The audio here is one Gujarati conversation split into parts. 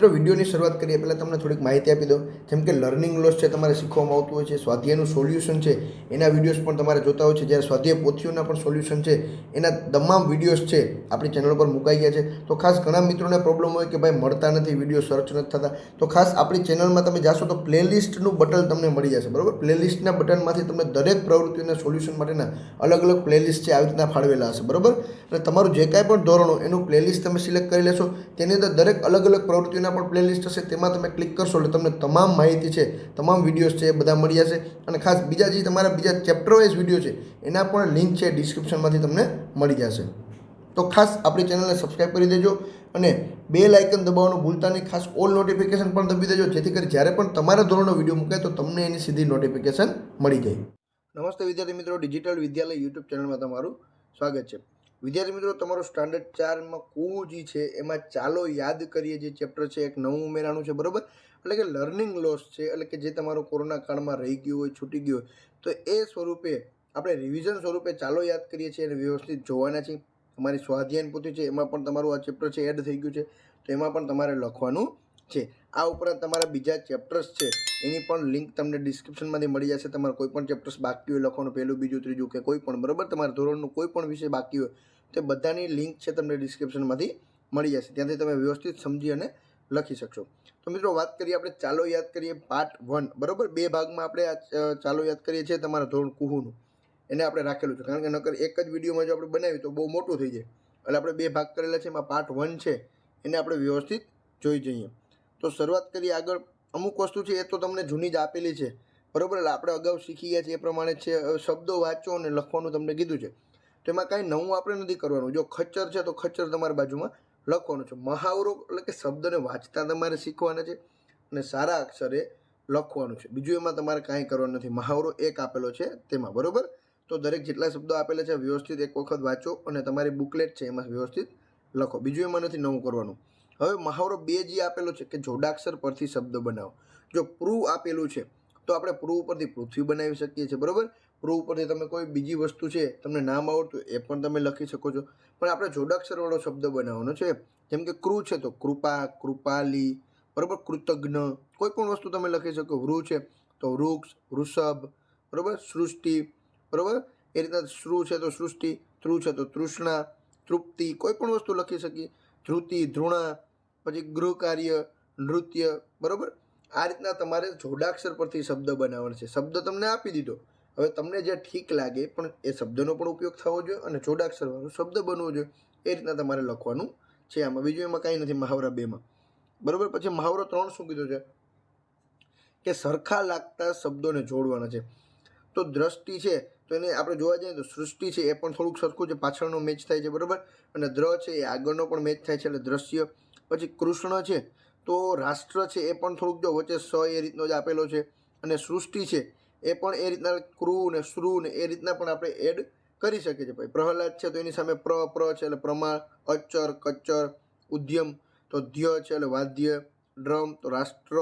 મિત્રો, વિડીયોની શરૂઆત કરીએ. પહેલાં તમને થોડીક માહિતી આપી દો જેમ કે લર્નિંગ લોસ છે તમારે શીખવામાં આવતું હોય છે, સ્વાધ્યાયનું સોલ્યુશન છે, એના વિડીયોઝ પણ તમારે જોતા હોય છે. જ્યારે સ્વાધ્યાય પોથીઓના પણ સોલ્યુશન છે, એના તમામ વિડીયોઝ છે આપણી ચેનલ પર મુકાઈ ગયા છે. તો ખાસ ઘણા મિત્રોને પ્રોબ્લેમ હોય કે ભાઈ મળતા નથી વીડિયો સર્ચ નથી થતા. તો ખાસ આપણી ચેનલમાં તમે જાશો તો પ્લેલિસ્ટનું બટન તમને મળી જશે. બરાબર? પ્લેલિસ્ટના બટનમાંથી તમને દરેક પ્રવૃત્તિના સોલ્યુશન માટેના અલગ અલગ પ્લેલિસ્ટ છે, આવી રીતના ફાળવેલા હશે. બરાબર? અને તમારું જે કાંઈ પણ ધોરણો, એનું પ્લેલિસ્ટ તમે સિલેક્ટ કરી લેશો. તેની અંદર દરેક અલગ અલગ પ્રવૃત્તિઓના પણ પ્લેલિસ્ટ હશે, તેમાં તમે ક્લિક કરશો એટલે તમને તમામ માહિતી છે, તમામ વિડીયોઝ છે એ બધા મળી જશે. અને ખાસ બીજા જે તમારા બીજા ચેપ્ટર વીડિયો છે, એના પણ લિંક છે ડિસ્ક્રિપ્શનમાંથી તમને મળી જશે. તો ખાસ આપણી ચેનલને સબસ્ક્રાઈબ કરી દેજો અને બે લાઇકન દબાવવાનું ભૂલતા નહીં. ખાસ ઓલ નોટિફિકેશન પણ દબી દેજો, જેથી કરી જ્યારે પણ તમારા ધોરણનો વીડિયો મૂકાય તો તમને એની સીધી નોટિફિકેશન મળી જાય. નમસ્તે વિદ્યાર્થી મિત્રો ડિજિટલ વિદ્યાલય યુટ્યુબ ચેનલમાં તમારું સ્વાગત છે. વિદ્યાર્થી મિત્રો, તમારો સ્ટાન્ડર્ડ ચારમાં કુજી છે. એમાં ચાલો યાદ કરીએ, જે ચેપ્ટર છે, એક નવું ઉમેરાનું છે, બરાબર? એટલે કે લર્નિંગ લોસ છે, એટલે કે જે તમારો કોરોના કાળમાં રહી ગયું હોય, છૂટી ગયું હોય, તો એ સ્વરૂપે આપણે રિવિઝન સ્વરૂપે ચાલો યાદ કરીએ છીએ અને વ્યવસ્થિત જોવાના છીએ. તમારી સ્વાધ્યાયન પોથી છે, એમાં પણ તમારું આ ચેપ્ટર છે એડ થઈ ગયું છે, તો એમાં પણ તમારે લખવાનું છે. આ ઉપરાંત તમારા બીજા ચેપ્ટર્સ છે, એની પણ લિંક તમને ડિસ્ક્રિપ્શનમાંથી મળી જશે. તમારે કોઈ પણ ચેપ્ટર્સ બાકી હોય, લખવાનું પહેલું, બીજું, ત્રીજું કે કોઈ પણ, બરાબર? તમારા ધોરણનું કોઈ પણ વિષય બાકી હોય, તે બધાની લિંક છે તમને ડિસ્ક્રિપ્શનમાંથી મળી જશે. ત્યાંથી તમે વ્યવસ્થિત સમજી અને લખી શકશો. તો મિત્રો, વાત કરીએ આપણે ચાલો યાદ કરીએ પાર્ટ વન બરાબર? બે ભાગમાં આપણે આ ચાલો યાદ કરીએ છીએ તમારા ધોરણ કુહુનું. એને આપણે રાખેલું છે. કારણ કે નકર એક જ વિડીયોમાં જો આપણે બનાવીએ તો બહુ મોટું થઈ જાય. એટલે આપણે બે ભાગ કરેલા છે, એમાં પાર્ટ વન છે. એને આપણે વ્યવસ્થિત જોઈ જઈએ. તો શરૂઆત કરીએ આગળ. અમુક વસ્તુ છે એ તો તમને જૂની જ આપેલી છે. બરાબર? એટલે આપણે અગાઉ શીખી ગયા છીએ એ પ્રમાણે છે શબ્દો વાંચો અને લખવાનું તમને કીધું છે. તો એમાં કાંઈ નવું આપણે નથી કરવાનું. જો ખચ્ચર છે તો ખચ્ચર તમારી બાજુમાં લખવાનું છે. મહાવરો એટલે કે શબ્દને વાંચતા તમારે શીખવાના છે અને સારા અક્ષરે લખવાનું છે. બીજું એમાં તમારે કાંઈ કરવાનું નથી. મહાવરો એક આપેલો છે તેમાં. બરાબર? તો દરેક જેટલા શબ્દો આપેલા છે વ્યવસ્થિત એક વખત વાંચો અને તમારી બુકલેટ છે એમાં વ્યવસ્થિત લખો. બીજું એમાં નથી નવું કરવાનું. હવે મહાવરો બે જે આપેલો છે કે જોડાક્ષર પરથી શબ્દ બનાવો. જો પ્રૂ આપેલું છે, તો આપણે પ્રૂ ઉપરથી પૃથ્વી બનાવી શકીએ છીએ, બરાબર? પ્રૂ ઉપરથી તમે કોઈ બીજી વસ્તુ છે, તમને નામ આવડતું એ પણ તમે લખી શકો છો. પણ આપણે જોડાક્ષરવાળો શબ્દ બનાવવાનો છે. જેમ કે ક્રુ છે, તો કૃપા, કૃપાલી, બરાબર? કૃતજ્ઞ, કોઈ પણ વસ્તુ તમે લખી શકો. વૃ છે, તો વૃક્ષ, વૃષભ, બરાબર? સૃષ્ટિ, બરાબર? એ રીતના શ્રુ છે, તો સૃષ્ટિ, તૃ છે, તો તૃષ્ણા, તૃપ્તિ, કોઈ પણ વસ્તુ લખી શકીએ. ધ્રુતિ ધૃણા પછી ગૃહ કાર્ય નૃત્ય, બરાબર? આ રીતના તમારે જોડાક્ષર પરથી શબ્દ બનાવવાનો છે. શબ્દ તમને આપી દીધો. હવે તમને જે ઠીક લાગે પણ એ શબ્દનો પણ ઉપયોગ થવો જોઈએ અને જોડાક્ષરવાળો શબ્દ બનવો જોઈએ. એ રીતના તમારે લખવાનું છે આમાં. બીજું એમાં કાંઈ નથી, મહાવરા બેમાં. બરાબર? પછી મહાવરો ત્રણ શું કીધું છે? કે સરખા લાગતા શબ્દોને જોડવાના છે. તો દ્રષ્ટિ છે, તો એને આપણે જોવા જઈએ તો સૃષ્ટિ છે એ પણ થોડુંક સરખું છે પાછળનો મેચ થાય છે, બરાબર? અને દ્ર છે એ આગળનો પણ મેચ થાય છે, એટલે દ્રશ્ય પછી કૃષ્ણ છે, તો રાષ્ટ્ર છે એ પણ થોડુંક જો વચ્ચે સ એ રીતનો જ આપેલો છે અને સૃષ્ટિ છે એ પણ એ રીતના ક્રુ ને શ્રુ ને એ રીતના પણ આપણે એડ કરી શકીએ છીએ. ભાઈ પ્રહલાદ છે તો એની સામે પ્ર પ્ર છે એટલે પ્રમાણ, અચર કચ્ચર ઉદ્યમ, તો ધ્ય છે એટલે વાદ્ય, ડ્રમ, તો રાષ્ટ્ર,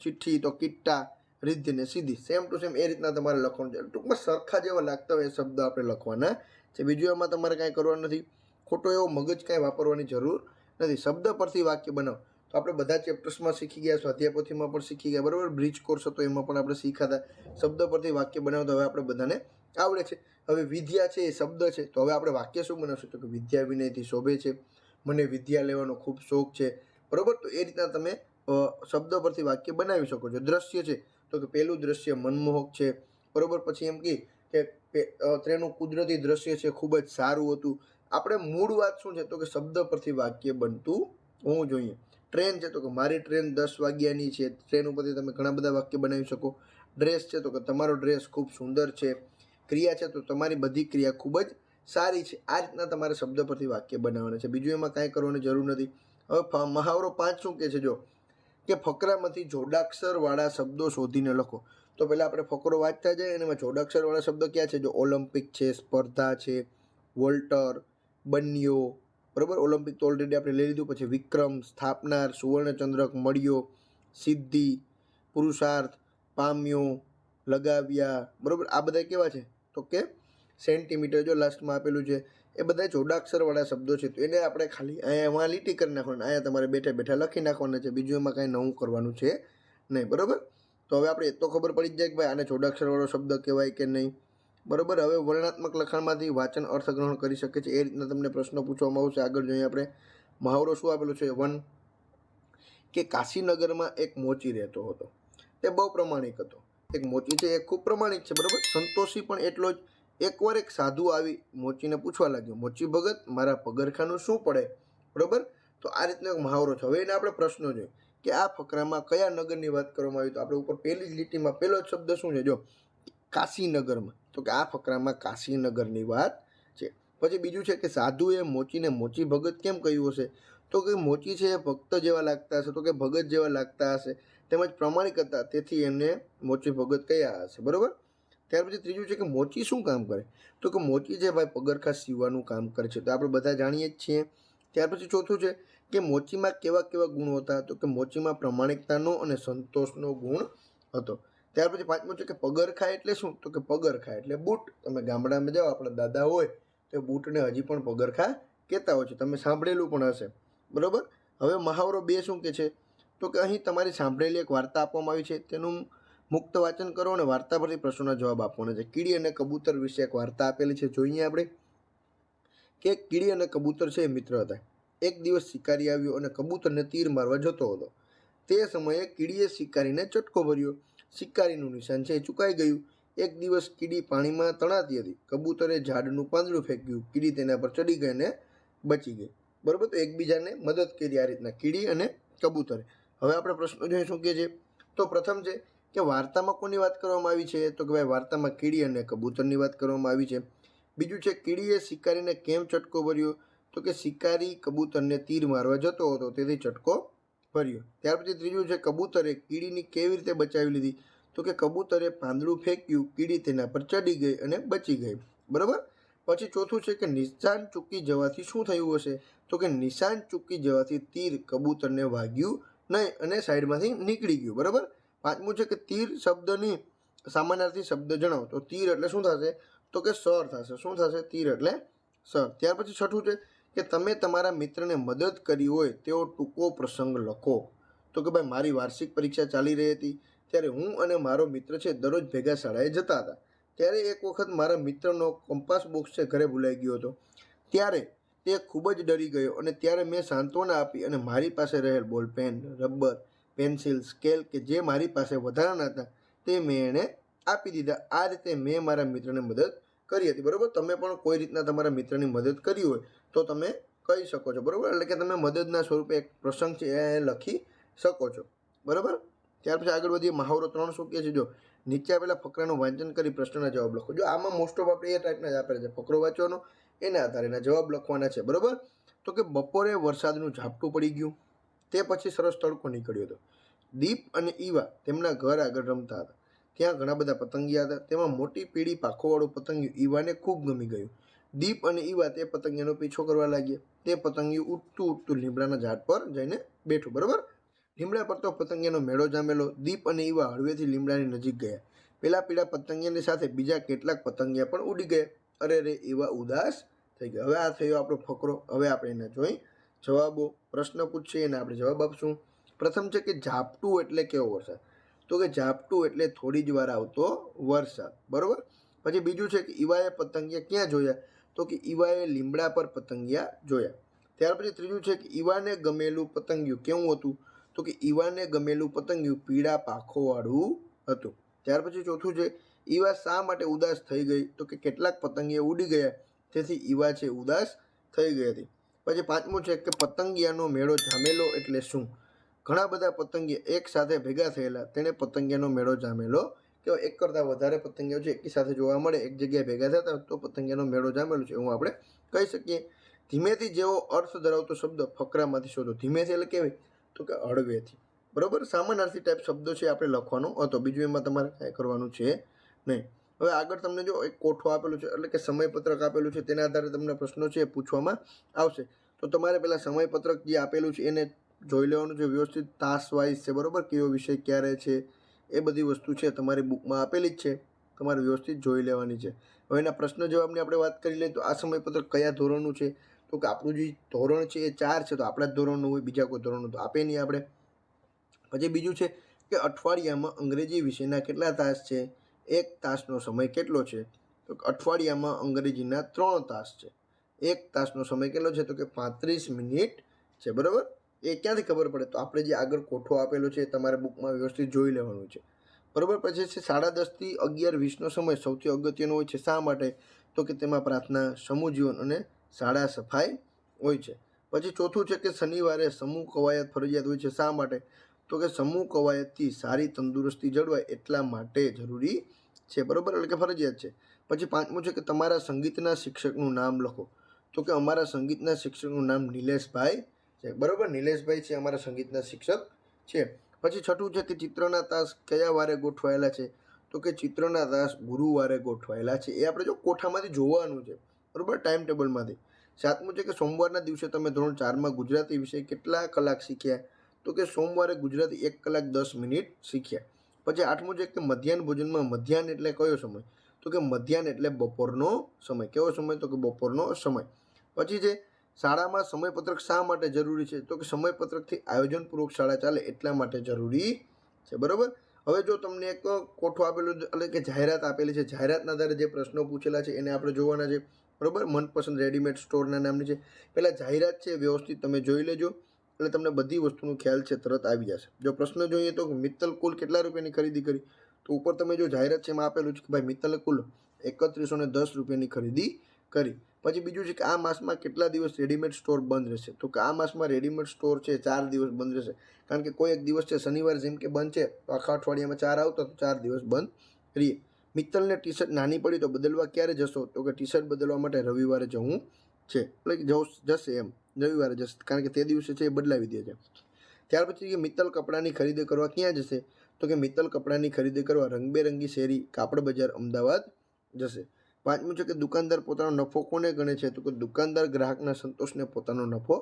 ચિઠ્ઠી, તો કિટ્ટા, રિદ્ધિ ને સીધી સેમ ટુ સેમ એ રીતના તમારે લખવાનું છે. ટૂંકમાં સરખા જેવા લાગતા હોય એ શબ્દ આપણે લખવાના છે. બીજું એમાં તમારે કાંઈ કરવાનું નથી. ખોટો એવો મગજ કાંઈ વાપરવાની જરૂર નથી, શબ્દ પરથી વાક્ય બનાવો. તો આપણે બધા ચેપ્ટર્સમાં શીખી ગયા, સ્વાધ્યાયપોથીમાં પણ શીખી ગયા, બરાબર? બ્રિજ કોર્સ હતો, એમાં પણ આપણે શીખ્યા હતા. શબ્દ પરથી વાક્ય બનાવતા હવે આપણે બધાને આવડે છે. હવે વિદ્યા છે, એ શબ્દ છે. તો હવે આપણે વાક્ય શું બનાવશું? તો કે વિદ્યા વિનયથી શોભે છે. મને વિદ્યા લેવાનો ખૂબ શોખ છે. બરાબર? તો એ રીતના તમે શબ્દ પરથી વાક્ય બનાવી શકો છો. દ્રશ્ય છે. તો કે પહેલું દ્રશ્ય મનમોહક છે. બરાબર? પછી એમ કે ત્રેનું કુદરતી દ્રશ્ય છે. ખૂબ જ સારું હતું. આપણે મૂળ વાત શું છે? તો કે શબ્દ પરથી વાક્ય બનતું હોવું જોઈએ. ટ્રેન છે તો કે મારી ટ્રેન દસ વાગ્યાની છે. ટ્રેન ઉપરથી તમે ઘણા બધા વાક્ય બનાવી શકો. ડ્રેસ છે તો કે તમારો ડ્રેસ ખૂબ સુંદર છે. ક્રિયા છે તો તમારી બધી ક્રિયા ખૂબ જ સારી છે. આ રીતના તમારે શબ્દ પરથી વાક્ય બનાવવાના છે. બીજું એમાં કાંઈ કરવાની જરૂર નથી. હવે મહાવરો પાંચ શું કહે છે? જો, કે ફકરામાંથી જોડાક્ષરવાળા શબ્દો શોધીને લખો. તો પહેલાં આપણે ફકરો વાંચતા જઈએ અને એમાં જોડાક્ષરવાળા શબ્દો ક્યાં છે? જો, ઓલિમ્પિક છે, સ્પર્ધા છે, વોલ્ટર બન્યો. બરાબર? ઓલિમ્પિક તો ઓલરેડી આપણે લઈ લીધું, પછી વિક્રમ સ્થાપનાર, સુવર્ણચંદ્રક મળ્યો, સિદ્ધિ, પુરુષાર્થ, પામ્યો, લગાવ્યા. બરાબર? આ બધા કેવા છે? તો કે સેન્ટીમીટર જો લાસ્ટમાં આપેલું છે, એ બધા જોડાક્ષરવાળા શબ્દો છે. તો એને આપણે ખાલી અહીંયા એમાં લીટી કરી નાખવાની. અહીંયા તમારે બેઠા બેઠા લખી નાખવાના છે. બીજું એમાં કાંઈ નવું કરવાનું છે નહીં. બરાબર? તો હવે આપણે એ તો ખબર પડી જ જાય કે ભાઈ આને જોડાક્ષરવાળો શબ્દ કહેવાય કે નહીં? બરાબર, હવે વર્ણનાત્મક લખાણમાંથી વાચન અર્થગ્રહણ કરી શકે છે, એ રીતના તમને પ્રશ્ન પૂછવામાં આવશે. આગળ જોઈએ આપણે, મહાવરો શું આપેલો છે? વન, કે કાશીનગરમાં એક મોચી રહેતો હતો. તે બહુ પ્રમાણિક હતો. એક મોચી છે, એ ખૂબ પ્રમાણિક છે, બરાબર? સંતોષી પણ એટલો જ. એકવાર એક સાધુ આવી મોચીને પૂછવા લાગ્યો, મોચી ભગત, મારા પગરખાનું શું પડે? બરાબર? તો આ રીતનો એક મહાવરો છે. હવે એને આપણે પ્રશ્નો જોઈએ, કે આ ફકરામાં કયા નગરની વાત કરવામાં આવી? તો આપણે ઉપર પહેલી જ લીટીમાં પહેલો જ શબ્દ શું છે? જો, કાશીનગરમાં. તો કે આ ફકરામાં કાશીનગરની વાત છે. પછી બીજું છે કે સાધુએ મોચીને મોચી ભગત કેમ કહ્યું હશે? તો કે મોચી છે એ ભક્ત જેવા લાગતા હશે, તો કે ભગત જેવા લાગતા હશે. તેમજ પ્રમાણિક હતા તેથી એમને મોચી ભગત કયા હશે, બરાબર? ત્યાર પછી ત્રીજું છે કે મોચી શું કામ કરે? તો કે મોચી છે ભાઈ પગરખા સીવવાનું કામ કરે છે, તો આપણે બધા જાણીએ જ છીએ. ત્યાર પછી ચોથું છે કે મોચીમાં કેવા કેવા ગુણો હતા? તો કે મોચીમાં પ્રમાણિકતાનો અને સંતોષનો ગુણ હતો. ત્યાર પછી પાંચમું છે કે પગરખા એટલે શું? તો કે પગરખા એટલે બૂટ. તમે ગામડામાં જાઓ, આપણા દાદા હોય, તો બૂટને હજી પણ પગરખા કહેતા હોય છે. તમે સાંભળેલું પણ હશે. બરાબર? હવે મહાવરો બે શું કે છે? તો કે અહીં તમારી સાંભળેલી એક વાર્તા આપવામાં આવી છે. તેનું મુક્ત વાંચન કરો અને વાર્તા પરથી પ્રશ્નોના જવાબ આપવાના છે કીડી અને કબૂતર વિશે એક વાર્તા આપેલી છે, જોઈએ આપણે. કે કીડી અને કબૂતર છે એ મિત્ર હતા. એક દિવસ શિકારી આવ્યો અને કબૂતરને તીર મારવા જતો હતો. તે સમયે કીડીએ શિકારીને ચટકો ભર્યો. શિકારીનું નિશાન છે એ ચૂકાઈ ગયું. એક દિવસ કીડી પાણીમાં તણાતી હતી. કબૂતરે ઝાડનું પાંદડું ફેંક્યું. કીડી તેના પર ચડી ગઈ અને બચી ગઈ. બરાબર? તો એકબીજાને મદદ કરી આ રીતના કીડી અને કબૂતરે. હવે આપણે પ્રશ્નો જોઈએ શું કહે છે તો પ્રથમ છે કે વાર્તામાં કોની વાત કરવામાં આવી છે? તો કે ભાઈ વાર્તામાં કીડી અને કબૂતરની વાત કરવામાં આવી છે. બીજું છે, કીડીએ શિકારીને કેમ ચટકો ભર્યો? તો કે શિકારી કબૂતરને તીર મારવા જતો હતો, તેથી ચટકો ભર્યો ત્યાર પછી ત્રીજું છે કબૂતરે કીડીની કેવી રીતે બચાવી લીધી? તો કે કબૂતરે પાંદડું ફેંક્યું, કીડી તેના પર ચડી ગઈ અને બચી ગઈ. બરાબર? પછી ચોથું છે કે નિશાન ચૂકી જવાથી શું થયું હશે? તો કે નિશાન ચૂકી જવાથી તીર કબૂતરને વાગ્યું નહીં અને સાઈડમાંથી નીકળી ગયું. બરાબર? પાંચમું છે કે તીર શબ્દની સામાનાર્થી શબ્દ જણાવો. તો તીર એટલે શું થશે? તો કે સર થશે. શું થશે? તીર એટલે સર. ત્યાર પછી છઠ્ઠું છે કે તમે તમારા મિત્રને મદદ કરી હોય તેવો ટૂંકો પ્રસંગ લખો. તો કે ભાઈ, મારી વાર્ષિક પરીક્ષા ચાલી રહી હતી. ત્યારે હું અને મારો મિત્ર છે દરરોજ ભેગા શાળાએ જતા હતા. ત્યારે એક વખત મારા મિત્રનો કંપાસ બોક્સ છે ઘરે ભૂલાઈ ગયો હતો. ત્યારે તે ખૂબ જ ડરી ગયો અને ત્યારે મેં સાંત્વના આપી અને મારી પાસે રહેલ બોલપેન રબર, પેન્સિલ, સ્કેલ કે જે મારી પાસે વધારાના હતા તે મેં એણે આપી દીધા. આ રીતે મેં મારા મિત્રને મદદ કરી હતી. બરાબર? તમે પણ કોઈ રીતના તમારા મિત્રની મદદ કરી હોય તો તમે કહી શકો છો, બરાબર? એટલે કે તમે મદદના સ્વરૂપે એક પ્રસંગ છે એ લખી શકો છો. બરાબર? ત્યાર પછી આગળ વધીએ, મહાવરો ત્રણ શું કહે છે? જો, નીચે આપેલા ફકરાનું વાંચન કરી પ્રશ્નના જવાબ લખો. જો, આમાં મોસ્ટ ઓફ આપણે એ ટાઈપના જ આપેલા છે. ફકરો વાંચવાનો, એના આધારે એના જવાબ લખવાના છે. બરાબર? તો કે બપોરે વરસાદનું ઝાપટું પડી ગયું, તે પછી સરસ તડકો નીકળ્યો હતો. દીપ અને ઈવા તેમના ઘર આગળ રમતા હતા. ત્યાં ઘણા બધા પતંગિયા હતા. તેમાં મોટી પીળી પાખોવાળું પતંગિયું ઈવાને ખૂબ ગમી ગયું. દીપ અને ઈવા તે પતંગિયાનો પીછો કરવા લાગ્યા. તે પતંગિયું ઉઠતું ઉઠતું લીમડાના ઝાડ પર જઈને બેઠું, બરાબર? લીમડા પર તો પતંગિયાનો મેળો જામેલો. દીપ અને ઈવા હળવેથી લીમડાની નજીક ગયા. પેલા પીળા પતંગિયાની સાથે બીજા કેટલાક પતંગિયા પણ ઉડી ગયા. અરે રે, એવા ઉદાસ થઈ ગયા. હવે આ થયો આપણો ફકરો. હવે આપણે એને જોઈ જવાબો, પ્રશ્ન પૂછીએ અને આપણે જવાબ આપશું. પ્રથમ છે કે ઝાપટું એટલે કેવો વરસાદ? તો કે ઝાપટું એટલે થોડી જ વાર આવતો વરસાદ, બરાબર? પછી બીજું છે કે ઈવાએ પતંગિયા ક્યાં જોયા? તો કે ઈવાએ લીમડા પર પતંગિયા જોયા. ત્યાર પછી ત્રીજું છે કે ઈવાને ગમેલું પતંગિયું કેવું હતું? તો કે ઈવાને ગમેલું પતંગિયું પીળા પાખોવાળું હતું. ત્યાર પછી ચોથું છે, ઈવા શા માટે ઉદાસ થઈ ગઈ? તો કે કેટલાક પતંગિયા ઉડી ગયા, તેથી ઈવા છે ઉદાસ થઈ ગઈ હતી. પછી પાંચમું છે કે પતંગિયાનો મેળો જામેલો એટલે શું? ઘણા બધા પતંગિયા એક સાથે ભેગા થયેલા, તેણે પતંગિયાનો મેળો જામેલો કે એક કરતાં વધારે પતંગિયાઓ છે એકી સાથે જોવા મળે, એક જગ્યાએ ભેગા થતા તો પતંગિયાનો મેળો જામેલો છે એવું આપણે કહી શકીએ. ધીમેથી જેવો અર્થ ધરાવતો શબ્દ ફકરામાંથી શોધો. ધીમેથી એટલે કેવી? તો કે હળવેથી. બરાબર? સામાનાર્થી ટાઈપ શબ્દો છે આપણે લખવાનો હતો. બીજું એમાં તમારે કાંઈ કરવાનું છે નહીં. હવે આગળ તમને જો એક કોઠો આપેલું છે, એટલે કે સમયપત્રક આપેલું છે, તેના આધારે તમને પ્રશ્નો છે પૂછવામાં આવશે. તો તમારે પહેલાં સમયપત્રક જે આપેલું છે એને જોઈ લેવાનું છે. વ્યવસ્થિત તાસ વાઇઝ છે, બરાબર? કયો વિષય, ક્યારે છે? એ બધી વસ્તુ છે તમારી બુકમાં આપેલી જ છે. તમારે વ્યવસ્થિત જોઈ લેવાની છે. હવે એના પ્રશ્ન જવાબની આપણે વાત કરી લઈએ તો આ સમયપત્રક કયા ધોરણનું છે? તો કે આપણું જે ધોરણ છે એ ચાર છે તો આપણા જ ધોરણનું હોય, બીજા કોઈ ધોરણનું તો આપે નહીં આપણે. પછી બીજું છે કે અઠવાડિયામાં અંગ્રેજી વિષયના કેટલા તાસ છે? એક તાસનો સમય કેટલો છે? તો અઠવાડિયામાં અંગ્રેજીના ત્રણ તાસ છે. એક તાસનો સમય કેટલો છે? તો કે પાંત્રીસ મિનિટ છે, બરાબર? એ ક્યાંથી ખબર પડે? તો આપણે જે આગળ કોઠો આપેલો છે તમારે બુકમાં વ્યવસ્થિત જોઈ લેવાનું છે. બરાબર? પછી છે સાડા દસથી અગિયાર વીસનો સમય સૌથી અગત્યનો હોય છે શા માટે? તો કે તેમાં પ્રાર્થના, સમૂહ જીવન અને શાળા સફાઈ હોય છે. પછી ચોથું છે કે શનિવારે સમૂહ કવાયત ફરજિયાત હોય છે શા માટે? તો કે સમૂહ કવાયતથી સારી તંદુરસ્તી જળવાય એટલા માટે જરૂરી છે. બરાબર? એટલે કે ફરજિયાત છે. પછી પાંચમું છે કે તમારા સંગીતના શિક્ષકનું નામ લખો. તો કે અમારા સંગીતના શિક્ષકનું નામ નિલેશભાઈ છે. બરાબર? નિલેશભાઈ છે અમારા સંગીતના શિક્ષક છે. પછી છઠ્ઠું છે કે ચિત્રના તાસ કયા વારે ગોઠવાયેલા છે? તો કે ચિત્રના તાસ ગુરુવારે ગોઠવાયેલા છે. એ આપણે જો કોઠામાંથી જોવાનું છે. બરાબર? ટાઈમ ટેબલમાંથી. સાતમું છે કે સોમવારના દિવસે તમે ધોરણ ચારમાં ગુજરાતી વિષય કેટલા કલાક શીખ્યા? તો કે સોમવારે ગુજરાતી એક કલાક દસ મિનિટ શીખ્યા. પછી આઠમું છે કે મધ્યાહન ભોજનમાં મધ્યાહન એટલે કયો સમય? તો કે મધ્યાહન એટલે બપોરનો સમય. કેવો સમય? તો કે બપોરનો સમય. પછી છે શાળામાં સમયપત્રક શા માટે જરૂરી છે? તો કે સમયપત્રકથી આયોજનપૂર્વક શાળા ચાલે એટલા માટે જરૂરી છે, બરાબર? હવે જો તમને એક કોઠો આપેલો, એટલે કે જાહેરાત આપેલી છે, જાહેરાતના આધારે જે પ્રશ્નો પૂછેલા છે એને આપણે જોવાના છે, બરાબર? મનપસંદ રેડીમેડ સ્ટોરના નામની છે. પહેલાં જાહેરાત છે, વ્યવસ્થિત તમે જોઈ લેજો, એટલે તમને બધી વસ્તુનો ખ્યાલ છે, તરત આવી જશે. જો પ્રશ્ન જોઈએ તો મિત્તલ કુલ કેટલા રૂપિયાની ખરીદી કરી? તો ઉપર તમે જો જાહેરાત છે એમાં આપેલું છે કે ભાઈ મિત્તલે કુલ એકત્રીસો ને દસ રૂપિયાની ખરીદી કરી. પછી બીજું છે કે આ માસમાં કેટલા દિવસ રેડીમેડ સ્ટોર બંધ રહેશે? તો કે આ માસમાં રેડીમેડ સ્ટોર છે ચાર દિવસ બંધ રહેશે. કારણ કે કોઈ એક દિવસ છે, શનિવાર જેમ કે બંધ છે, તો આખા અઠવાડિયામાં ચાર આવતા તો ચાર દિવસ બંધ રહીએ. મિત્તલને ટી શર્ટ નાની પડી તો બદલવા ક્યારે જશો? તો કે ટી શર્ટ બદલવા માટે રવિવારે જવું છે. એટલે જવું, જશે એમ. રવિવારે જશે. કારણ કે તે દિવસે છે એ બદલાવી દે છે. ત્યાર પછી કે મિત્તલ કપડાની ખરીદી કરવા ક્યાં જશે? તો કે મિત્તલ કપડાની ખરીદી કરવા રંગબેરંગી શેરી કાપડ બજાર અમદાવાદ જશે. પાંચમું છે કે દુકાનદાર પોતાનો નફો કોને ગણે છે? તો કે દુકાનદાર ગ્રાહકના સંતોષને પોતાનો નફો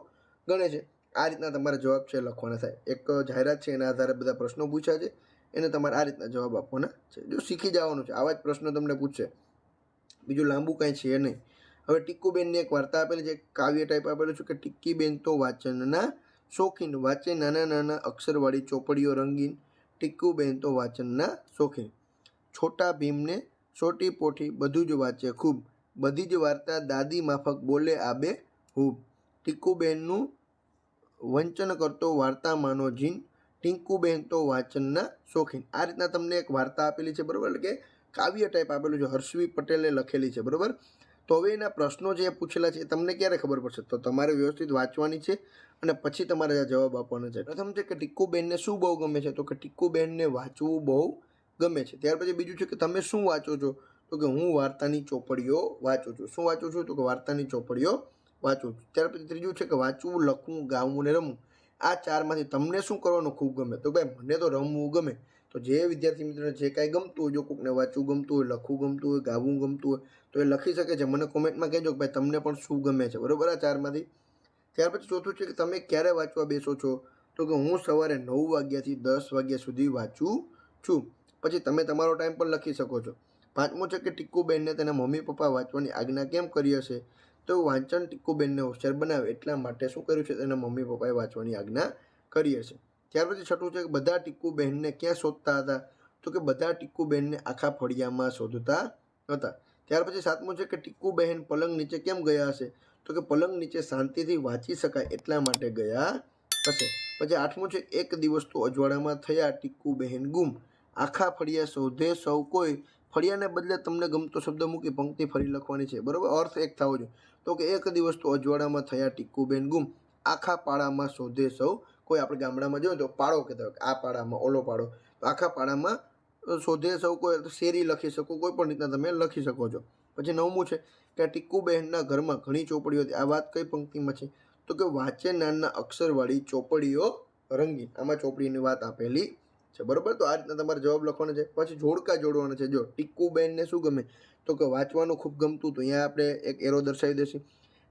ગણે છે. આ રીતના તમારે જવાબ છે લખવાના થાય એક જાહેરાત છે, એના આધારે બધા પ્રશ્નો પૂછ્યા છે. એને તમારે આ રીતના જવાબ આપવાના છે. જો શીખી જવાનું છે. આવા જ પ્રશ્નો તમને પૂછશે. બીજું લાંબુ કાંઈ છે નહીં. હવે ટીક્કુબેનની એક વાર્તા આપેલી છે. કાવ્ય ટાઈપ આપેલું છે કે ટીક્કીબેન તો વાંચનના શોખીન. વાંચે નાના નાના અક્ષરવાળી ચોપડીઓ રંગીન. ટીક્કુબેન તો વાંચનના શોખીન. છોટા ભીમને છોટી પોઠી બધું જ વાંચે. ખૂબ. બધી જ વાર્તા દાદી માફક બોલે આબે હૂબ ટીક્કુબેનનું વંચન કરતો વાર્તામાંનો જીન. ટિંકુબેન તો વાંચનના શોખીન. આ રીતના તમને એક વાર્તા આપેલી છે, બરાબર? એટલે કે કાવ્ય ટાઈપ આપેલું છે, હર્ષવી પટેલે લખેલી છે, બરાબર? તો હવે એના પ્રશ્નો જે પૂછેલા છે એ તમને ક્યારે ખબર પડશે? તો તમારે વ્યવસ્થિત વાંચવાની છે અને પછી તમારે જવાબ આપવાનો છે. પ્રથમ છે કે ટીકુબેનને શું બહુ ગમે છે? તો કે ટીકુબેનને વાંચવું બહુ ગમે છે. ત્યાર પછી બીજું છે કે તમે શું વાંચો છો? તો કે હું વાર્તાની ચોપડીઓ વાંચું છું. શું વાંચું છું? તો કે વાર્તાની ચોપડીઓ વાંચું છું. ત્યાર પછી ત્રીજું છે કે વાંચવું, લખવું, ગાવું ને રમવું. આ ચારમાંથી તમને શું કરવાનું ખૂબ ગમે? તો ભાઈ મને તો રમવું ગમે. તો જે વિદ્યાર્થી મિત્રોને જે કાંઈ ગમતું હોય, જો કોઈકને વાંચવું ગમતું હોય, લખવું ગમતું હોય, ગાવું ગમતું હોય, તો એ લખી શકે છે. મને કોમેન્ટમાં કહેજો કે ભાઈ તમને પણ શું ગમે છે? બરાબર આ ચારમાંથી? ત્યાર પછી ચોથું છે કે તમે ક્યારે વાંચવા બેસો છો? તો કે હું સવારે નવ વાગ્યાથી દસ વાગ્યા સુધી વાંચું છું. પછી તમે તમારો ટાઈમ પણ લખી શકો છો. પાંચમું છે કે ટીકુબેનને તેના મમ્મી પપ્પા વાંચવાની આજ્ઞા કેમ કરી હશે? તો વાંચન ટીકુબેનને હોશિયાર બનાવે એટલા માટે શું કર્યું છે? તેના મમ્મી પપ્પાએ વાંચવાની આજ્ઞા કરી હશે. ત્યાર પછી છઠ્ઠું છે કે બધા ટીકુબહેનને ક્યાં શોધતા હતા? તો કે બધા ટીકુબહેનને આખા ફળિયામાં શોધતા હતા. ત્યાર પછી સાતમું છે કે ટીકુબહેન પલંગ નીચે કેમ ગયા હશે? તો કે પલંગ નીચે શાંતિથી વાંચી શકાય એટલા માટે ગયા હશે. પછી આઠમું છે એક દિવસ તો અજવાળામાં થયા ટીકુબહેન ગુમ. આખા ફળિયા શોધે સૌ કોઈ. ફળિયાને બદલે તમને ગમતો શબ્દ મૂકી પંક્તિ ફરી લખવાની છે. બરાબર? અર્થ એક થવો જોઈએ. તો કે એક દિવસ તો અજવાળામાં થયા ટીક્કુબેન ગુમ. આખા પાડામાં શોધે સૌ કોઈ. આપણે ગામડામાં જોઈએ તો પાડો કહેતા આ પાડામાં, ઓલો પાડો. તો આખા પાડામાં શોધે સૌ કોઈ. શેરી લખી શકો, કોઈ પણ રીતના તમે લખી શકો છો. પછી નવમું છે કે ટીક્કુબહેનના ઘરમાં ઘણી ચોપડીઓ હતી. આ વાત કઈ પંક્તિમાં છે? તો કે વાંચે નાના અક્ષરવાળી ચોપડીઓ રંગીન. આમાં ચોપડીની વાત આપેલી છે. બરાબર? તો આ રીતના તમારે જવાબ લખવાનો છે. પછી જોડકા જોડવાના છે. જો ટીક્કુબેનને શું ગમે? તો કે વાંચવાનું ખૂબ ગમતું. તો અહીંયા આપણે એક એરો દર્શાવી દઈશું.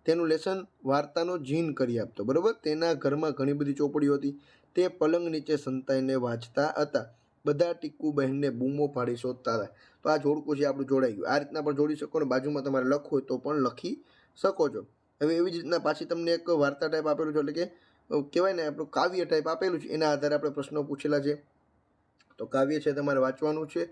તેનું લેસન વાર્તાનો જીન કરી આપતો. બરાબર? તેના ઘરમાં ઘણી બધી ચોપડીઓ હતી. તે પલંગ નીચે સંતાઈને વાંચતા હતા. બધા ટીકુ બહેનને બૂમો પાડી શોધતા હતા. તો આ જોડકું છે, આપણું જોડાઈ ગયું. આ રીતના પણ જોડી શકો ને બાજુમાં તમારે લખવું હોય તો પણ લખી શકો છો. હવે એવી જ રીતના પાછી તમને એક વાર્તા ટાઈપ આપેલું છે. એટલે કે કહેવાય ને, આપણું કાવ્ય ટાઈપ આપેલું છે. એના આધારે આપણે પ્રશ્નો પૂછેલા છે. તો કાવ્ય છે તમારે વાંચવાનું છે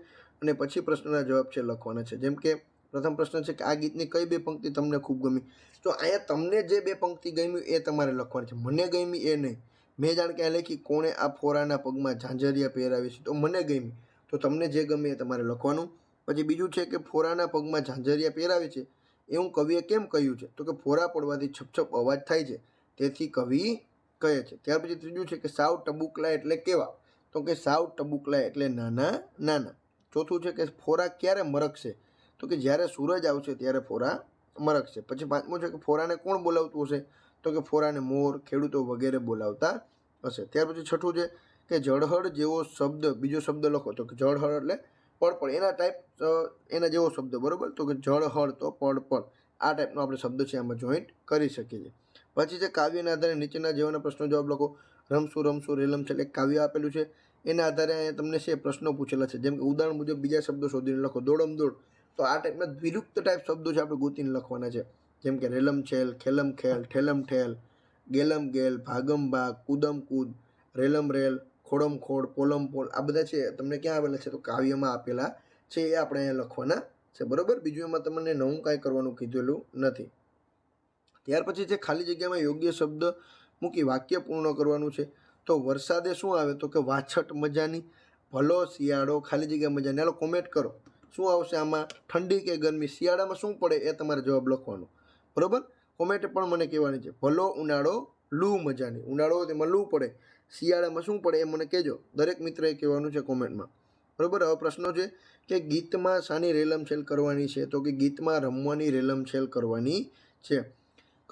અને પછી પ્રશ્નના જવાબ છે લખવાના છે. જેમ કે પ્રથમ પ્રશ્ન છે કે આ ગીતની કઈ બે પંક્તિ તમને ખૂબ ગમી? તો અહીંયા તમને જે બે પંક્તિ ગમી એ તમારે લખવાની છે. મને ગમી એ નહીં. મેં જાણ કે આ લખી કોણે આ ફોરાના પગમાં ઝાંઝરિયા પહેરાવી છે. તો મને ગમી. તો તમને જે ગમે એ તમારે લખવાનું. પછી બીજું છે કે ફોરાના પગમાં ઝાંઝરિયા પહેરાવે છે. એવું કવિએ કેમ કહ્યું છે? તો કે ફોરા પડવાથી છપછપ અવાજ થાય છે. તેથી કવિ કહે છે. ત્યાર પછી ત્રીજું છે કે સાવ ટબુકલા એટલે કેવા? તો કે સાવ ટબુકલા એટલે નાના નાના. ચોથું છે કે ફોરા ક્યારે મરકશે? તો કે જ્યારે સૂરજ આવશે ત્યારે ફોરા મરકશે. પછી પાંચમું છે કે ફોરાને કોણ બોલાવતું હશે? તો કે ફોરાને મોર, ખેડૂતો વગેરે બોલાવતા હશે. ત્યાર પછી છઠ્ઠું છે કે જળહળ જેવો શબ્દ, બીજો શબ્દ લખો. તો કે જળહળ એટલે પડપડ એના ટાઈપ એના જેવો શબ્દ, બરાબર? તો કે જળહળ તો પડપળ આ ટાઈપનો આપણે શબ્દ છે આમાં જોઈન્ટ કરી શકીએ છીએ. પછી છે કાવ્યના આધારે નીચેના જેવાના પ્રશ્નો જવાબ લખો. રમશું રમશું, રેલમ છે એટલે કાવ્ય આપેલું છે. એના આધારે અહીંયા તમને છે પ્રશ્નો પૂછેલા છે. જેમ કે ઉદાહરણ મુજબ બીજા શબ્દો શોધીને લખો. દોડમ દોડ. તો આ ટાઈપના વિરુક્ત ટાઈપ શબ્દો છે આપણે ગોતીને લખવાના છે. જેમ કે રેલમ છેલ, ખેલમ ખેલ, ઠેલમ ઠેલ, ગેલમ ગેલ, ભાગમ ભાગ, કુદમ કૂદ, રેલમ રેલ, ખોડમ ખોડ, પોલમ પોલ. આ બધા છે તમને ક્યાં આવેલા છે? તો કાવ્યમાં આપેલા છે એ આપણે અહીંયા લખવાના છે. બરોબર? બીજું એમાં તમને નવું કાંઈ કરવાનું કીધેલું નથી. ત્યાર પછી છે ખાલી જગ્યામાં યોગ્ય શબ્દ મૂકી વાક્ય પૂર્ણ કરવાનું છે. તો વરસાદે શું આવે તો કે વાછટ મજાની, ભલો શિયાળો, ખાલી જગ્યા મજાની હાલો કોમેન્ટ કરો. શું આવશે આમાં? ઠંડી કે ગરમી? શિયાળામાં શું પડે એ તમારે જવાબ લખવાનો. બરાબર? કોમેન્ટ પણ મને કહેવાની છે. ભલો, ઉનાળો, લૂ મજાની. ઉનાળો તેમાં લૂ પડે. શિયાળામાં શું પડે એ મને કહેજો. દરેક મિત્રએ કહેવાનું છે કોમેન્ટમાં. બરાબર? હવે પ્રશ્નો છે કે ગીતમાં શાની રેલમછેલ કરવાની છે? તો કે ગીતમાં રમવાની રેલમછેલ કરવાની છે?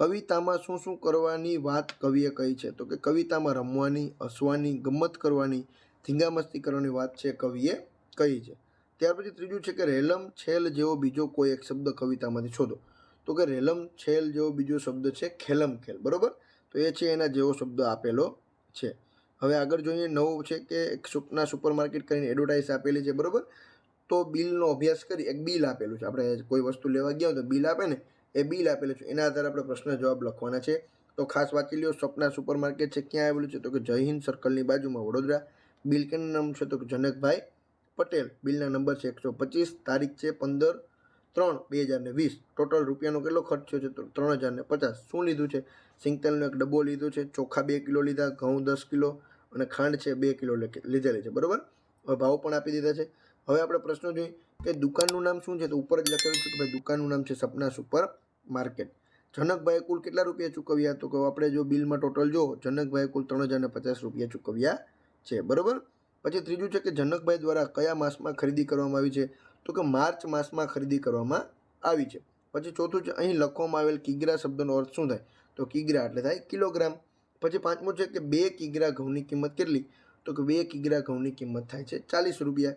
કવિતામાં શું શું કરવાની વાત કવિએ કહી છે? તો કે કવિતામાં રમવાની, હસવાની ગમત કરવાની, ધીંગામસ્તી કરવાની વાત છે કવિએ કહી છે. ત્યાર પછી ત્રીજું છે કે રેલમ છેલ જેવો બીજો કોઈ એક શબ્દ કવિતામાંથી શોધો. તો કે રેલમ છેલ જેવો બીજો શબ્દ છે ખેલમ ખેલ, બરાબર? તો એ છે એના જેવો શબ્દ આપેલો છે. હવે આગળ જોઈએ, નવું છે કે એક સુપના સુપર માર્કેટ કરીને એડવર્ટાઇઝ આપેલી છે, બરાબર? તો બિલનો અભ્યાસ કરી એક બિલ આપેલું છે. આપણે કોઈ વસ્તુ લેવા ગયા હોય તો બિલ આપે ને એ બિલ આપેલું છે. એના આધારે આપણે પ્રશ્ન જવાબ લખવાના છે. તો ખાસ વાંચી લ્યો. સપના સુપર માર્કેટ છે. ક્યાં આવેલું છે? તો કે જય હિન્દ સર્કલની બાજુમાં વડોદરા. બિલ કેનું નામ છે? તો કે જનકભાઈ પટેલ. બિલના નંબર છે એકસો પચીસ. તારીખ છે પંદર ત્રણ બે હજાર ને વીસ. ટોટલ રૂપિયાનો કેટલો ખર્ચ થયો છે? તો ત્રણ હજાર ને પચાસ. શું લીધું છે? સિંગતેલનો એક ડબ્બો લીધો છે. ચોખા બે કિલો લીધા. ઘઉં દસ કિલો અને ખાંડ છે બે કિલો લીધેલી છે. બરાબર? હવે ભાવ પણ આપી દીધા છે. હવે આપણે પ્રશ્નો જોઈએ કે દુકાનનું નામ શું છે? તો ઉપર જ લખેલું છે કે ભાઈ દુકાનનું નામ છે સપના સુપર માર્કેટ. જનકભાઈએ કુલ કેટલા રૂપિયા ચૂકવ્યા? તો કે આપણે જો બિલમાં ટોટલ જો જનકભાઈએ કુલ ત્રણ હજાર ને પચાસ રૂપિયા ચૂકવ્યા છે. બરાબર? પછી ત્રીજું છે કે જનકભાઈ દ્વારા કયા માસમાં ખરીદી કરવામાં આવી છે? તો કે માર્ચ માસમાં ખરીદી કરવામાં આવી છે. પછી ચોથું છે, અહીં લખવામાં આવેલ કિગ્રા શબ્દનો અર્થ શું થાય? તો કિગ્રા એટલે થાય કિલોગ્રામ. પછી પાંચમું છે કે બે કિગ્રા ઘઉંની કિંમત કેટલી? તો કે બે કિગ્રા ઘઉંની કિંમત થાય છે ચાલીસ રૂપિયા.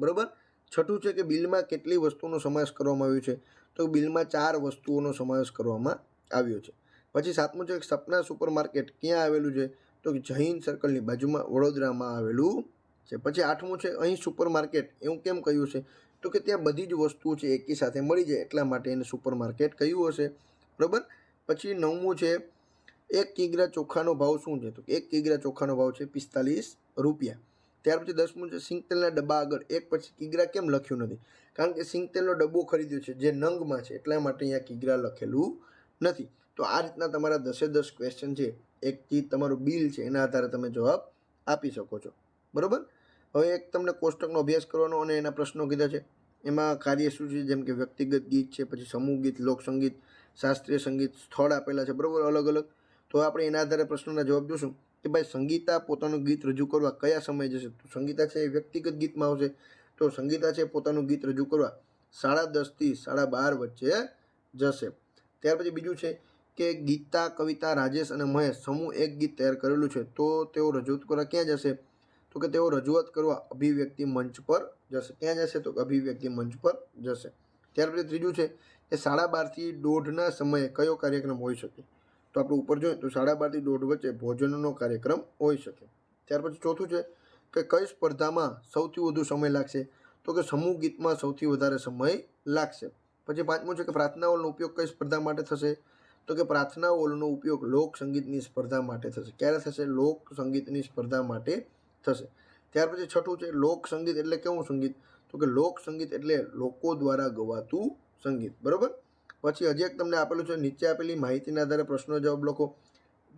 બરોબર? છઠ્ઠું છે કે બિલમાં કેટલી વસ્તુનો સમાવેશ કરવામાં આવ્યો છે? તો બિલમાં ચાર વસ્તુઓનો સમાવેશ કરવામાં આવ્યો છે. પછી સાતમું છે સપના સુપર માર્કેટ ક્યાં આવેલું છે? તો જૈન સર્કલની બાજુમાં વડોદરામાં આવેલું છે. પછી આઠમું છે અહીં સુપર માર્કેટ એવું કેમ કહ્યું છે? તો કે ત્યાં બધી જ વસ્તુઓ છે એકી સાથે મળી જાય એટલા માટે એને સુપર માર્કેટ કહ્યું હશે. બરાબર? પછી નવમું છે એક કિગ્રા ચોખાનો ભાવ શું છે? તો એક કિગ્રા ચોખાનો ભાવ છે પિસ્તાલીસ રૂપિયા. ત્યાર પછી દસમું છે સિંગતેલના ડબ્બા આગળ. એક પછી કિગ્રા કેમ લખ્યું નથી? કારણ કે સિંગતેલનો ડબ્બો ખરીદ્યો છે, જે નંગમાં છે, એટલા માટે અહીંયા કિગ્રા લખેલું નથી. તો આ રીતના તમારા દસે દસ ક્વેશ્ચન છે એક ચીજ તમારું બિલ છે, એના આધારે તમે જવાબ આપી શકો છો. બરાબર? હવે એક તમને કોષ્ટકનો અભ્યાસ કરવાનો અને એના પ્રશ્નો કીધા છે. એમાં કાર્ય શું છે? જેમ કે વ્યક્તિગત ગીત છે, પછી સમૂહ ગીત, લોકસંગીત, શાસ્ત્રીય સંગીત, સ્થળ આપેલા છે, બરાબર? અલગ અલગ તો આપણે એના આધારે પ્રશ્નોના જવાબ જોશું કે ભાઈ સંગીતા પોતાનું ગીત રજૂ કરવા કયા સમયે જશે? તો સંગીતા છે એ વ્યક્તિગત ગીતમાં આવશે. તો સંગીતા છે પોતાનું ગીત રજૂ કરવા સાડા દસથી સાડા બાર વચ્ચે જશે. ત્યાર પછી બીજું છે કે ગીતા, કવિતા, રાજેશ અને મહેશ સમૂહ એક ગીત તૈયાર કરેલું છે. તો તેઓ રજૂઆત કરવા ક્યાં જશે? તો કે તેઓ રજૂઆત કરવા અભિવ્યક્તિ મંચ પર જશે. ક્યાં જશે? તો અભિવ્યક્તિ મંચ પર જશે. ત્યાર પછી ત્રીજું છે કે સાડા બારથી દોઢના સમયે કયો કાર્યક્રમ હોઈ શકે? તો આપણે ઉપર જોઈએ તો સાડા બારથી દોઢ વચ્ચે ભોજનનો કાર્યક્રમ હોઈ શકે. ત્યાર પછી ચોથું છે કે કઈ સ્પર્ધામાં સૌથી વધુ સમય લાગશે? તો કે સમૂહ ગીતમાં સૌથી વધારે સમય લાગશે. પછી પાંચમું છે કે પ્રાર્થના હોલનો ઉપયોગ કઈ સ્પર્ધા માટે થશે? તો કે પ્રાર્થના હોલનો ઉપયોગ લોક સંગીતની સ્પર્ધા માટે થશે. ક્યારે થશે? લોક સંગીતની સ્પર્ધા માટે થશે. ત્યાર પછી છઠ્ઠું છે લોક સંગીત એટલે કેવું સંગીત? તો કે લોક સંગીત એટલે લોકો દ્વારા ગવાતું સંગીત. બરોબર? પછી હજી એક તમને આપેલું છે, નીચે આપેલી માહિતીના આધારે પ્રશ્નો જવાબ લખો.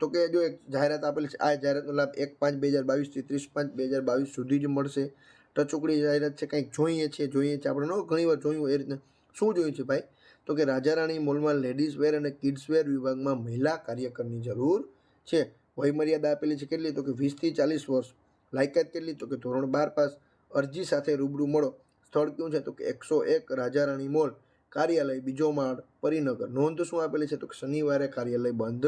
તો કે જો એક જાહેરાત આપેલી છે, આ જાહેરાતનો લાભ એક પાંચ બે હજાર બાવીસથી ત્રીસ પાંચ બે હજાર બાવીસ સુધી જ મળશે. ટચુકડી જાહેરાત છે, કંઈક જોઈએ છીએ જોઈએ છે, આપણે ન ઘણી વાર જોયું એ રીતના. શું જોયું છે ભાઈ? તો કે રાજા રાણી મોલમાં લેડીઝ વેર અને કિડ્સ વેર વિભાગમાં મહિલા કાર્યકરની જરૂર છે. વયમર્યાદા આપેલી છે કેટલી? તો કે વીસથી ચાલીસ વર્ષ. લાયકાત કેટલી? તો કે ધોરણ બાર પાસ. અરજી સાથે રૂબરૂ મળો. સ્થળ કયું છે? તો કે એકસો એક રાજા રાણી મોલ. કાર્યાલય, બીજો માળ, પરિનગર. નોંધ શું આપેલી છે તો શનિવારે કાર્યાલય બંધ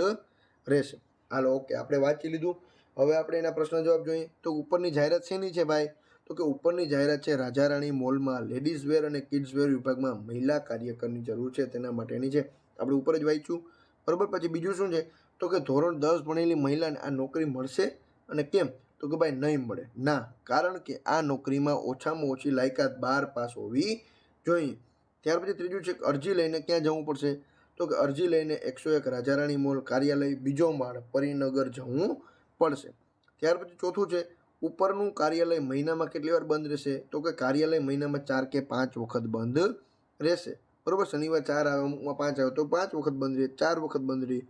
રહેશે. હાલો, ઓકે, આપણે વાંચી લીધું. હવે આપણે એના પ્રશ્ન જવાબ જોઈએ. તો ઉપરની જાહેરાત શેની છે ભાઈ? તો કે ઉપરની જાહેરાત છે રાજા રાણી મોલમાં લેડીઝ વેર અને કિડ્સ વેર વિભાગમાં મહિલા કાર્યકરની જરૂર છે, તેના માટેની છે. આપણે ઉપર જ વાંચ્યું. બરાબર? પછી બીજું શું છે? તો કે ધોરણ દસ ભણેલી મહિલાને આ નોકરી મળશે અને કેમ? તો કે ભાઈ નહીં મળે. ના, કારણ કે આ નોકરીમાં ઓછામાં ઓછી લાયકાત બાર પાસ હોવી જોઈએ. ત્યાર પછી ત્રીજું છે કે અરજી લઈને ક્યાં જવું પડશે? તો કે અરજી લઈને એકસો એક રાજારાણી મોલ કાર્યાલય બીજો માળ પરિનગર જવું પડશે. ત્યાર પછી ચોથું છે, ઉપરનું કાર્યાલય મહિનામાં કેટલી વાર બંધ રહેશે? તો કે કાર્યાલય મહિનામાં ચાર કે પાંચ વખત બંધ રહેશે. બરાબર, શનિવાર ચાર આવે પાંચ આવે તો પાંચ વખત બંધ રહે ચાર વખત બંધ રહે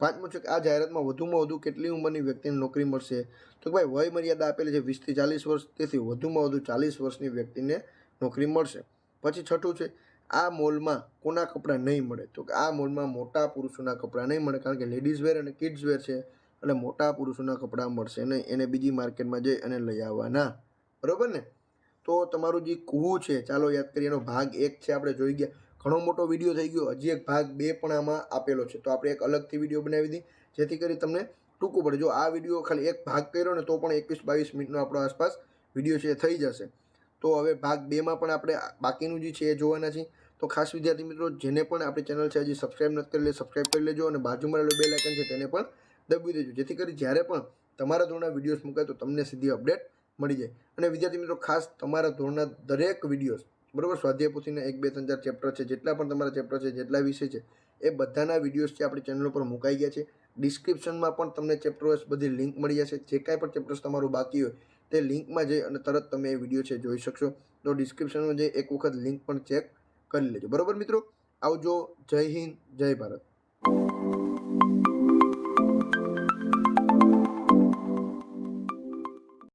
પાંચમું છે કે આ જાહેરાતમાં વધુમાં વધુ કેટલી ઉંમરની વ્યક્તિને નોકરી મળશે? તો કે ભાઈ, વય મર્યાદા આપેલી છે વીસથી ચાલીસ વર્ષ, તેથી વધુમાં વધુ ચાલીસ વર્ષની વ્યક્તિને નોકરી મળશે. પછી છઠ્ઠું છે આ મોલમાં કોના કપડાં નહીં મળે? તો કે આ મોલમાં મોટા પુરુષોના કપડાં નહીં મળે, કારણ કે લેડીઝ વેર અને કિડ્સ વેર છે, એટલે મોટા પુરુષોના કપડાં મળશે નહીં. એને બીજી માર્કેટમાં જઈ અને લઈ આવવાના. બરાબર ને? તો તમારું જે કૂવું છે, ચાલો યાદ કરીએ, એનો ભાગ એક છે, આપણે જોઈ ગયા. ઘણો મોટો વીડિયો થઈ ગયો. હજી એક ભાગ બે પણ આમાં આપેલો છે. તો આપણે એક અલગથી વીડિયો બનાવી દી જેથી કરી તમને ટૂંકું પડે. જો આ વીડિયો ખાલી એક ભાગ કર્યો ને, તો પણ એકવીસ બાવીસ મિનિટનો આપણો આસપાસ વીડિયો છે એ થઈ જશે. તો હવે ભાગ બેમાં પણ આપણે બાકીનું જે છે એ જોવાના છીએ. તો ખાસ વિદ્યાર્થી મિત્રો, જેને પણ આપણી ચેનલ છે, હજી સબસ્ક્રાઈબ નથી કરી લે સબસ્ક્રાઈબ કરી લેજો અને બાજુમાં રહેલું બે લાઇકન છે, તેને પણ દબાવી દેજો. જેથી કરી જ્યારે પણ તમારા ધોરણના વિડીયોઝ મુકાય તો તમને સીધી અપડેટ મળી જાય. અને વિદ્યાર્થી મિત્રો, ખાસ તમારા ધોરણના દરેક વિડીયોઝ બરાબર? સ્વાધ્યાય પોથીના એક, બે, ત્રણ, ચાર ચેપ્ટર છે, જેટલા પણ તમારા ચેપ્ટર છે, જેટલા વિષય છે, એ બધાના વિડીયોઝ છે આપણી ચેનલ પર મુકાઈ ગયા છે. ડિસ્ક્રિપ્શનમાં પણ તમને ચેપ્ટર વાઇઝ બધી લિંક મળી જશે. જે કાંઈ પણ ચેપ્ટર્સ તમારું બાકી હોય, તે લિંકમાં જઈ અને તરત તમે એ વીડિયો છે, જોઈ શકશો. તો ડિસ્ક્રિપ્શનમાં જઈ એક વખત લિંક પણ ચેક કરી લેજો. બરોબર મિત્રો? આવજો. જય હિન્દ જય ભારત.